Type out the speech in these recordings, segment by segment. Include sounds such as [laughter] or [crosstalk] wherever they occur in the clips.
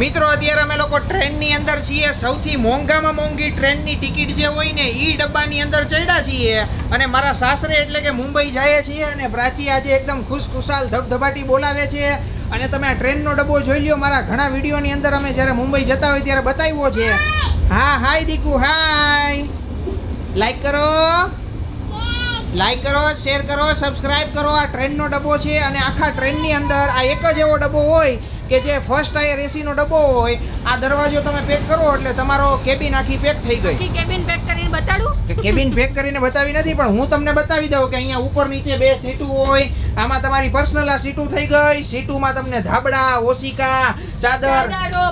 મિત્રો, અત્યારે અમે લોકો ટ્રેનની અંદર છીએ. સૌથી મોંઘામાં મોંઘી ટ્રેનની ટિકિટ જે હોય ને એ ડબ્બાની અંદર ચડ્યા છીએ. અને મારા સાસરે એટલે કે મુંબઈ જઈએ છીએ અને પ્રાચી આજે એકદમ ખુશખુશાલ, ધબધબાટી બોલાવે છે. અને તમે આ ટ્રેનનો ડબ્બો જોઈ લ્યો. મારા ઘણા વિડીયોની અંદર અમે જ્યારે મુંબઈ જતા હોય ત્યારે બતાવ્યો છે. હા, હાય દીકુ, હાય. લાઈક કરો. લાઈક કરો શેર કરો સબસ્ક્રાઈબ કરો. આ ટ્રેનનો ડબ્બો છે અને આખા ટ્રેનની અંદર આ એક જ એવો ડબ્બો હોય કે જે ફર્સ્ટ ટાયર એસીનો ડબ્બો હોય આ દરવાજો તમે પેક કરો એટલે તમારો કેબિન આખી પેક થઈ ગઈ. કેબિન પેક કરીને બતાડું? કેબિન પેક કરીને બતાવી નથી પણ હું તમને બતાવી દઉં કે અહીંયા ઉપર નીચે બે સીટું હોય આમાં તમારી પર્સનલ આ સીટું થઈ ગઈ સીટુમાં તમને ધાબડા ઓશિકા ચાદર.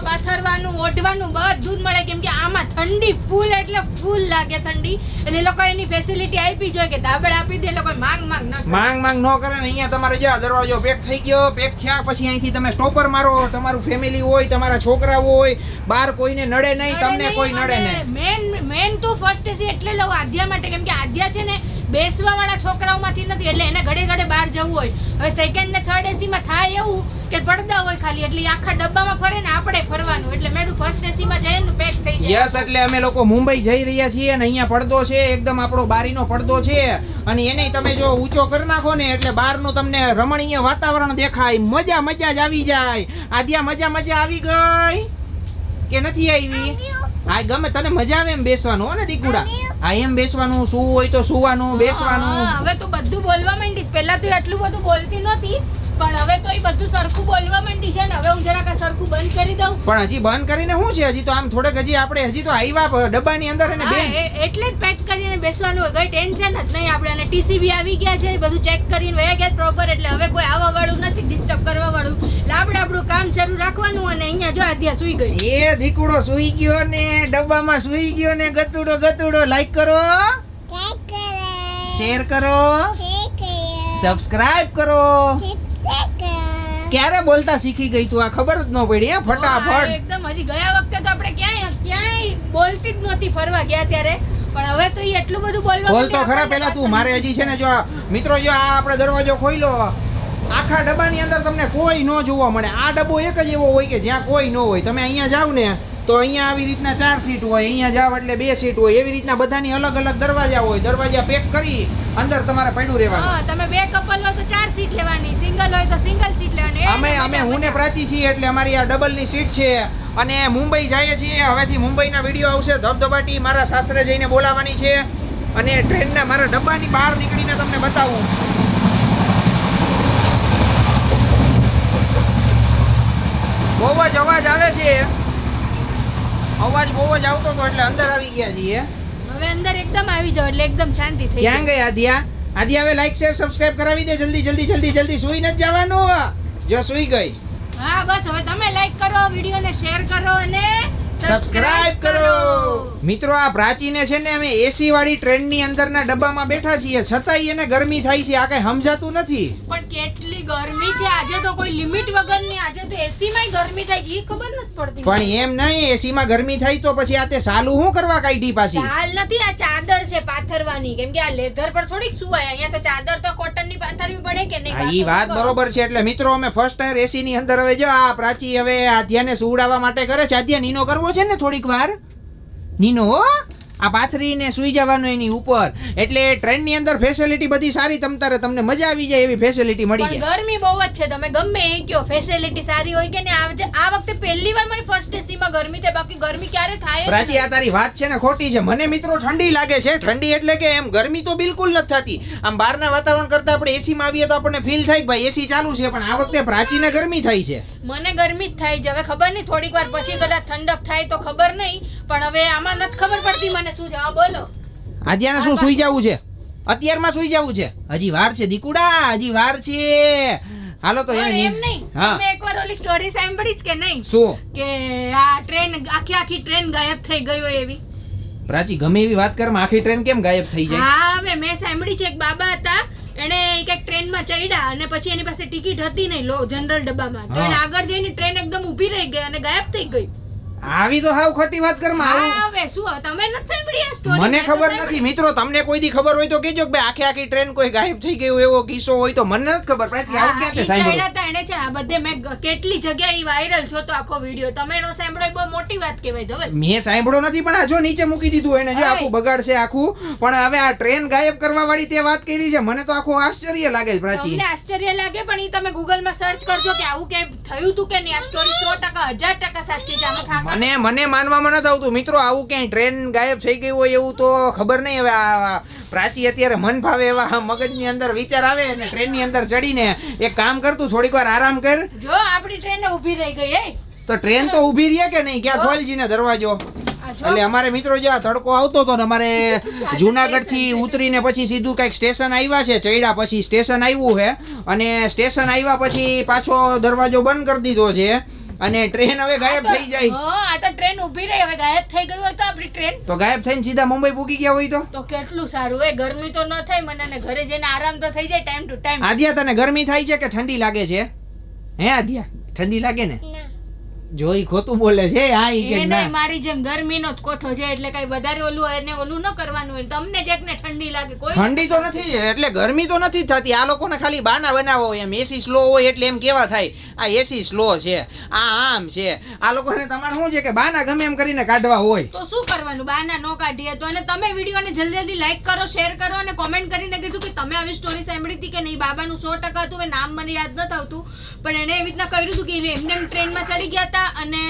પાથરવાનું ઓઢવાનું બધું જ મળે. કેમ કે આમાં ઠંડી ફૂલ એટલે ફૂલ લાગે ઠંડી. એટલે લોકો એની ફેસિલિટી આપી જોઈએ કે ધાબળ આપી દે લોકો માંગ માંગ ન માંગ માંગ ન કરે ને અહીંયા તમારે જો દરવાજો પેક થઈ ગયો પેક થયા પછી અહીંથી તમે સ્ટોપર મારો. તમારું ફેમિલી હોય તમારા છોકરા હોય બહાર કોઈને નડે નહીં તમને કોઈ નડે નહીં. મેન મેન તો ફર્સ્ટ એસી એટલે લઉં આધ્યા માટે. કેમ કે આધ્યા છે ને બેસવા વાળા છોકરાઓમાંથી નથી એટલે એને ઘડે ઘડે બહાર જવું હોય. હવે સેકન્ડ ને થર્ડ એસીમાં થાય એવું કે પડદા હોય ખાલી એટલે આખા ડબ્બામાં ફરે ને આપણે ફરવાનું. એટલે મેં ફર્સ્ટ એસીમાં જઈને પેક થઈ જાય. યસ એટલે અમે લોકો મુંબઈ જઈ રહ્યા છીએ અને અહીંયા પડદો છે એકદમ આપણો બારીનો પડદો છે. અને એને તમે જો ઊંચો કરી નાખો ને એટલે બહારનું તમને રમણીય વાતાવરણ દેખાય. મજા મજા જ આવી જાય. આદ્યા મજા મજા આવી ગઈ? કે નથી આવી? હા ગમે તને મજા આવે એમ બેસવાનું હો ને દીકુડા. હા એમ બેસવાનું શું હોય તો સુવાનું બેસવાનું. હવે તું બધું બોલવા માંડી પહેલા તો એટલું બધું બોલતી નહોતી. પણ હવે તો એ બધું સરખું બોલવા માંડી છે ને હવે હું જરાક આ સરખું બંધ કરી દઉં. પણ હજી બંધ કરીને શું છે? હજી તો આમ થોડેક હજી આપણે હજી તો આવ્યા ડબ્બાની અંદર અને એ- એટલે જ પેક કરીને બેસવાનું હોય. કઈ ટેન્શન જ નહીં આપણે. અને ટીસી બી આવી ગયા છે બધું ચેક કરીને વયા ગયા પ્રોપર એટલે હવે કોઈ આવવા વાળું નથી ડિસ્ટર્બ કરવા વાળું એટલે આપણે આપણું કામ શરૂ રાખવાનું અને અહીંયા જો આધ્યા સુઈ ગઈ. એ ધીકુડો સુઈ ગયો ને ડબ્બામાં સુઈ ગયો ને ગતુડો ગતુડો. લાઈક કરો. શેર કરો. સબસ્ક્રાઇબ કરો. ક્યારે બોલતા શીખી ગઈ તું? આ ખબર જ ન પડી હે? ફટાફટ. એકદમ. હજી ગયા વખતે તો આપણે ક્યાંય ક્યાંય બોલતી જ નહોતી ફરવા ગયા ત્યારે. પણ હવે તો એટલું બધું બોલવા બોલ માંડી તો ખરા પેલા તું. મારે હજી છે ને જો મિત્રો જો આ આપણે દરવાજો ખોઈલો આખા ડબ્બાની અંદર તમને કોઈ ન જોવા મળે. આ ડબ્બો એક જ એવો હોય કે જ્યાં કોઈ ન હોય. તમે અહીંયા જાવ ને તો અહીંયા આવી રીતના ચાર સીટ હોય અહીંયા જાવ એટલે બે સીટ હોય. એવી રીતના બધાની અલગ અલગ દરવાજા હોય. દરવાજા પેક કરી અંદર તમારે પડ્યું રહેવાનું. હા તમે બે કપલ લો તો ચાર સીટ લેવાની. સિંગલ હોય તો સિંગલ સીટ લેવાની. અમે અમે હું ને પ્રાચી છીએ એટલે અમારી આ ડબલની સીટ છે. અને મુંબઈ જઈએ છીએ. હવેથી મુંબઈના વીડિયો આવશે. ધબધબાટી મારા સાસરે જઈને બોલાવાની છે. અને ટ્રેનના મારા ડબ્બાની બહાર નીકળીને તમને બતાવું. બહુ જ અવાજ આવે છે. અવાજ બહુ જ આવતો હતો એટલે અંદર આવી ગયા છીએ. હવે અંદર એકદમ આવી જાવ એટલે એકદમ શાંતિ થઈ ક્યાં ગયા ગઈ આદિયા? આદિયા હવે લાઈક શેર સબસ્ક્રાઇબ કરાવી દે. જલ્દી જલ્દી જલ્દી જલ્દી. સુઈ ન જવાનું? જો સુઈ ગઈ. હા બસ. હવે તમે લાઈક કરો વિડીયોને શેર કરો અને સબસ્ક્રાઇબ કરો. મિત્રો આ પ્રાચીને છે ને અમે એસી વાળી ટ્રેનની અંદરના ડબ્બામાં બેઠા છીએ. છતાંય એને ગરમી થાય છે. આ કઈ સમજાતું નથી. પણ કેટલી ગરમી છે? આજે તો કોઈ લિમિટ વગરની આજે તો એસી માં ગરમી થાય છે. એ ખબર નથી પડતી પણ એમ નહીં એસી માં ગરમી થાય તો પછી આ તે સાલું શું કરવા કાઢી પાછી? હાલ નથી આ ચાદર છે પાથરવાની. કેમ કે આ લેધર પર થોડીક સુવાય. અહીંયા તો ચાદર તો કોટન પાથરવી પડે કે નહીં? ઈ વાત બરોબર છે. એટલે મિત્રો અમે ફર્સ્ટ ટાયર એસી ની અંદર હવે જો આ પ્રાચી હવે આધ્યાને સુવડાવવા માટે કરે છે. આધ્યા નીનો કરવો છે ને થોડીક વાર? નીનો હો? આ પાથરીને સુઈ જવાનું એની ઉપર. એટલે ટ્રેનની અંદર ફેસિલિટી બધી સારી તમ તારે તમને મજા આવી જાય એવી ફેસિલિટી મળી જાય. ગરમી બહુ જ છે તમે ગમે એ કયો ફેસિલિટી સારી હોય કે ને આ વખતે પહેલી વાર મારી ફર્સ્ટ એસીમાં ગરમી થાય બાકી ગરમી ક્યારે થાય પ્રાચી આ તારી વાત છે ને ખોટી છે. મને મિત્રો ઠંડી લાગે છે. ઠંડી એટલે કે એમ ગરમી તો બિલકુલ નથી થતી. આમ બહારના વાતાવરણ કરતા આપણે એસીમાં આવીએ તો આપણને ફીલ થાય ભાઈ એસી ચાલુ છે પણ આ વખતે પ્રાચીને ગરમી થાય છે. મને ગરમી જ થાય છે. હવે ખબર નહીં થોડીક વાર પછી કદાચ ઠંડક થાય તો ખબર નહીં પણ હવે આમાં નથી ખબર પડતી મને શું છે. હા બોલો. આદ્યાને શું સુઈ જવું છે? અત્યારમાં સુઈ જવું છે? હજી વાર છે. દીકુડા હજી વાર છે. હાલો તો પણ એમ નહીં તમે એકવાર ઓલી સ્ટોરી સાંભળી જ કે નહીં? શું? કે આ ટ્રેન આખી આખી ટ્રેન ગાયબ થઈ ગઈ હોય એવી. પ્રાચી ગમે એવી વાત કર આખી ટ્રેન કેમ ગાયબ થઈ જાય? હા હવે મેં સાંભળી છે. એક બાબા હતા એને એક ટ્રેનમાં ચડ્યા અને પછી એની પાસે ટિકિટ હતી નહીં લો જનરલ ડબ્બામાં. તો એને આગળ જઈને ટ્રેન એકદમ ઊભી રહી ગઈ અને ગાયબ થઈ ગઈ. આવી તો હાવ ખોટી વાત કર હવે શું તમે નથી સાંભળ્યા સ્ટોરી મને ખબર નથી. મિત્રો તમને કોઈ દી ખબર હોય તો કેજો કે આખી આખી ટ્રેન કોઈ ગાયબ થઈ ગયું એવો કિસ્સો હોય તો મને નથી ખબર. પછી આવું હા, ક્યાં તે સાંભળ્યું એને છે આ બધે મેં કેટલી જગ્યાએ વાયરલ છો તો આખો વીડિયો તમે એનો સાંભળો એ બહુ મોટી વાત કહેવાય ધવે મેં સાંભળ્યો નથી પણ આ જો નીચે મૂકી દીધું એને જો આખું બગાડશે આખું. પણ હવે આ ટ્રેન ગાયબ કરવા વાળી તે વાત કરી છે મને તો આખું આશ્ચર્ય લાગે છે પ્રાચી. તમને આશ્ચર્ય લાગે પણ ઈ તમે ગૂગલમાં સર્ચ કરજો કે આવું કે થયું તું કે નહીં? આ સ્ટોરી સો ટકા હજાર ટકા સાચી છે. આમાં ફાંકા મને મને માનવામાં નથી આવતું. મિત્રો આવું ક્યાંય ટ્રેન ગાયબ થઈ ગઈ હોય એવું તો ખબર નહીં. હવે આ પ્રાચી અત્યારે મન ભાવે એવા મગજની અંદર વિચાર આવે અને ટ્રેનની અંદર ચડીને એક કામ કરતું થોડીક વાર આરામ કર. જો આપણી ટ્રેન ઊભી રહી ગઈ એ તો ટ્રેન તો ઊભી રહી કે નહીં? ક્યાં ખોલજીને દરવાજો. એટલે અમારે મિત્રો જે આ તડકો આવતો હતો ને અમારે [laughs] જુનાગઢથી ઉતરીને પછી સીધું કંઈક સ્ટેશન આવ્યા છે ચડ્યા પછી સ્ટેશન આવ્યું છે. અને સ્ટેશન આવ્યા પછી પાછો દરવાજો બંધ કરી દીધો છે. અને ટ્રેન હવે ગાયબ થઈ જાય. હા આ તો ટ્રેન ઊભી રહી હવે ગાયબ થઈ ગઈ હોય તો આપણી ટ્રેન તો ગાયબ થઈને સીધા મુંબઈ પૂકી ગયા હોય તો? તો કેટલું સારું એ ગરમી તો ન થાય મને અને ઘરે જઈને આરામ તો થઈ જાય ટાઈમ ટુ ટાઈમ આદ્યા તને ગરમી થાય છે કે ઠંડી લાગે છે? હે આદ્યા ઠંડી લાગે ને. જોઈ ખોટું બોલે છે હા ઈ કે ના. મારી જેમ ગરમીનો જ કોઠો છે એટલે કઈ વધારે ઓલું એને ઓલું ન કરવાનું હોય. તમને જ એકને ઠંડી લાગે કોઈ ઠંડી તો નથી એટલે ગરમી તો નથી થતી. આ લોકોને ખાલી બાના બનાવો એમ એસી સ્લો હોય એટલે એમ કેવા થાય. આ એસી સ્લો છે આ આમ છે. આ લોકોને તમારે શું છે કે બાના ગમે એમ કરીને કાઢવા હોય. તો શું કરવાનું? બહાના નો કાઢીએ તો. અને તમે વિડીયોને જલ્દી જલ્દી લાઈક કરો શેર કરો અને કોમેન્ટ કરીને કીધું કે તમે આવી સ્ટોરી સાંભળી હતી કે નહીં? બાબાનું સો ટકા હતું નામ મને યાદ નથી આવતું. પણ એને એવી રીતના કર્યું હતું કે એમને એમ ટ્રેનમાં ચડી ગયા હતા અને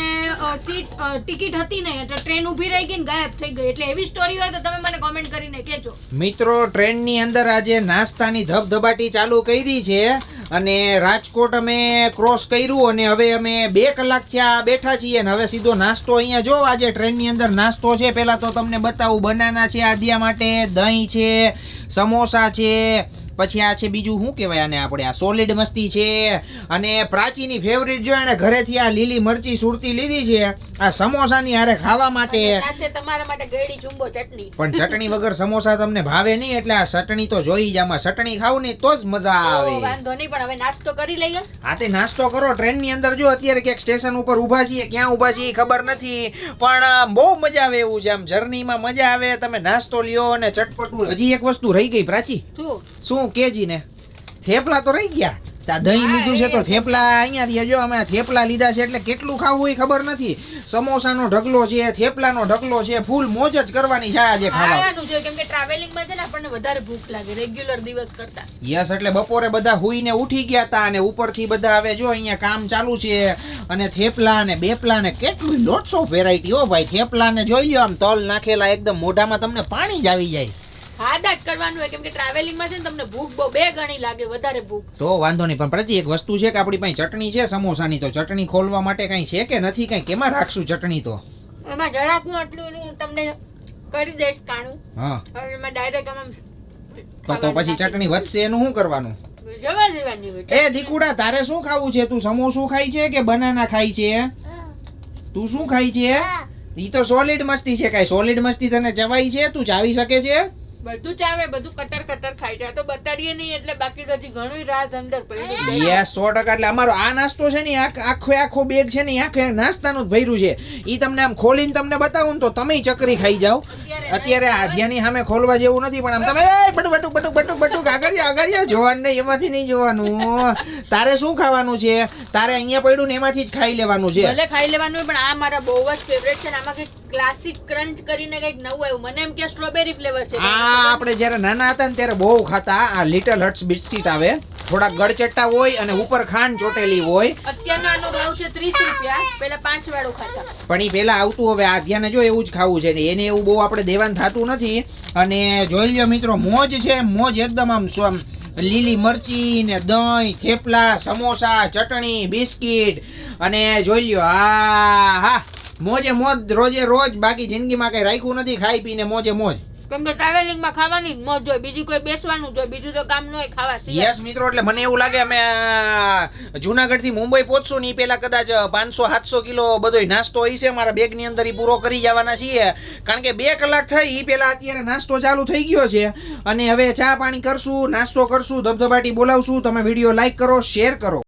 સીટ ટિકિટ હતી નહીં, એટલે ટ્રેન ઊભી રહી ગઈ ને ગાયબ થઈ ગઈ. એટલે એવી સ્ટોરી હોય તો તમે મને કોમેન્ટ કરીને કહેજો. મિત્રો, ટ્રેનની અંદર આજે નાસ્તાની ધબધબાટી ચાલુ કરી છે. અને રાજકોટ અમે ક્રોસ કર્યું અને હવે અમે બે કલાક થયા બેઠા છીએ અને હવે સીધો નાસ્તો અહીંયા જો, આજે ટ્રેનની અંદર નાસ્તો છે. પહેલા તો તમને બતાવું, બનાના છે, આદિયા માટે દહીં છે, સમોસા છે પછી આ છે બીજું શું કહેવાય આને આપણે? આ સોલિડ મસ્તી છે. અને પ્રાચીની ફેવરિટ જો એને ઘરેથી આ લીલી મરચી સુરતી લીધી છે આ સમોસાની હારે ખાવા માટે. સાથે તમારા માટે ગળી ચુંબો ચટણી. પણ ચટણી વગર સમોસા તમને ભાવે નહીં એટલે આ ચટણી તો જોઈ જ આમાં ચટણી ખાવ ને તો જ મજા આવે. વાંધો નહીં પણ હવે નાસ્તો કરી લઈએ. હા તે નાસ્તો કરો ટ્રેનની અંદર જો અત્યારે ક્યાંક સ્ટેશન ઉપર ઊભા છીએ ક્યાં ઊભા છીએ ખબર નથી પણ બહુ મજા આવે એવું છે. આમ જર્નીમાં મજા આવે તમે નાસ્તો લ્યો અને ચટપટું. હજી એક વસ્તુ રહી ગઈ પ્રાચી. શું? શું કેજી ને? થેપલા તો રહી ગયા. તા દહીં લીધું છે તો થેપલા અહીંયા જો અમે થેપલા લીધા છે એટલે કેટલું ખાવું એ ખબર નથી. સમોસાનો ઢગલો છે થેપલાનો ઢગલો છે ફૂલ મોજ જ કરવાની છે આજે ખાવાનું છે કેમ કે ટ્રાવેલિંગમાં છે ને આપણને વધારે ભૂખ લાગે રેગ્યુલર દિવસ કરતા. યસ એટલે બપોરે બધા હુઈને ઉઠી ગયા હતા અને ઉપરથી બધા હવે જો અહીંયા કામ ચાલુ છે અને થેપલા ને બેપલા ને કેટલું લોટ્સ ઓફ વેરાયટી હો ભાઈ. થેપલા ને જોઈ લ્યો આમ તલ નાખેલા એકદમ મોઢામાં તમને પાણી જ આવી જાય. હાડા જ કરવાનું હોય કેમ કે ટ્રાવેલિંગમાં છે ને તમને ભૂખ બહુ બે ગણી લાગે વધારે ભૂખ. તો વાંધો નહીં પણ પ્રતિ એક વસ્તુ છે કે આપણી પાસે ચટણી છે સમોસાની તો ચટણી ખોલવા માટે કાંઈ છે કે નથી કાંઈ? કેમાં રાખશું ચટણી તો? એમાં જરાક હું આટલું તમને કરી દઈશ કાણું. હા. હવે એમાં ડાયરેક્ટ આમ તો તો પછી ચટણી વધશે એનું શું કરવાનું? જવા દેવાની હોય એ દીકુડા તારે શું ખાવું છે? તું સમોસું ખાય છે કે બનાના ખાય છે? તું શું ખાય છે? ઈ તો સોલિડ મસ્તી છે કઈ. સોલિડ મસ્તી તને જવાય છે? તું ચાવી શકે છે? બધું ચાવે બધું કટર કટર ખાઈ જાય. તો બતાડીએ નહીં એટલે બાકી તો હજી ઘણું રાજ અંદર પડ્યું. યસ સો ટકા એટલે અમારો આ નાસ્તો છે ને આખ- આખો આખો બેગ છે ને આખે નાસ્તાનું જ ભર્યું છે. એ તમને આમ ખોલીને તમને બતાવું ને તો તમે ચકરી ખાઈ જાઓ. અત્યારે આધ્યાની સામે ખોલવા જેવું નથી પણ આમ તમે બટુ બટુ બટુ બટુ બટુ આગળ્યા આગળ્યા જોવાનું નહીં એમાંથી નહીં જોવાનું. તારે શું ખાવાનું છે? તારે અહીંયા પડ્યું ને એમાંથી જ ખાઈ લેવાનું છે. ભલે ખાઈ લેવાનું પણ આ મારા બહુ જ ફેવરેટ છે ને આમાં કંઈક ક્લાસિક ક્રંચ કરીને કંઈક નવું આવ્યું. મને એમ કે સ્ટ્રોબેરી ફ્લેવર છે. આ આપણે જ્યારે નાના હતા ને ત્યારે બહુ ખાતા. આ લિટલ હટ્સ બિસ્કિટ આવે. થોડાક ગળચટ્ટા હોય અને ઉપર ખાંડ ચોટેલી હોય. અત્યારનો આનો ભાવ છે ત્રીસ રૂપિયા. પહેલા પાંચ વાળું ખાતા. પણ એ પહેલા આવતું હવે આ ધ્યાને જો એવું જ ખાવું છે ને એને એવું બહુ આપણે દેવાન થાતું નથી. અને જોઈ લ્યો મિત્રો મોજ છે મોજ એકદમ આમ લીલી મરચી ને દહીં થેપલા સમોસા ચટણી બિસ્કિટ. અને જોઈ લ્યો હા હા મોજે મોજ રોજે રોજ બાકી જિંદગીમાં કઈ રાખ્યું નથી ખાઈ પીને મોજે મોજ. કેમ કે ટ્રાવેલિંગમાં ખાવાની જ મોજ હોય, બીજી કોઈ બેસવાનું જોઈએ બીજું તો કામ ન હોય, ખાવા સિવાય. યસ મિત્રો, એટલે મને એવું લાગે અમે જુનાગઢથી મુંબઈ પહોંચશું ને એ પહેલા કદાચ પાંચસો, સાતસો કિલો બધો નાસ્તો હોય છે મારા બેગની અંદર એ પૂરો કરી જવાના છીએ. કારણ કે બે કલાક થઈ એ પેલા અત્યારે નાસ્તો ચાલુ થઈ ગયો છે. અને હવે ચા પાણી કરશું, નાસ્તો કરશું, ધબધબાટી બોલાવશું. તમે વીડિયો લાઈક કરો શેર કરો.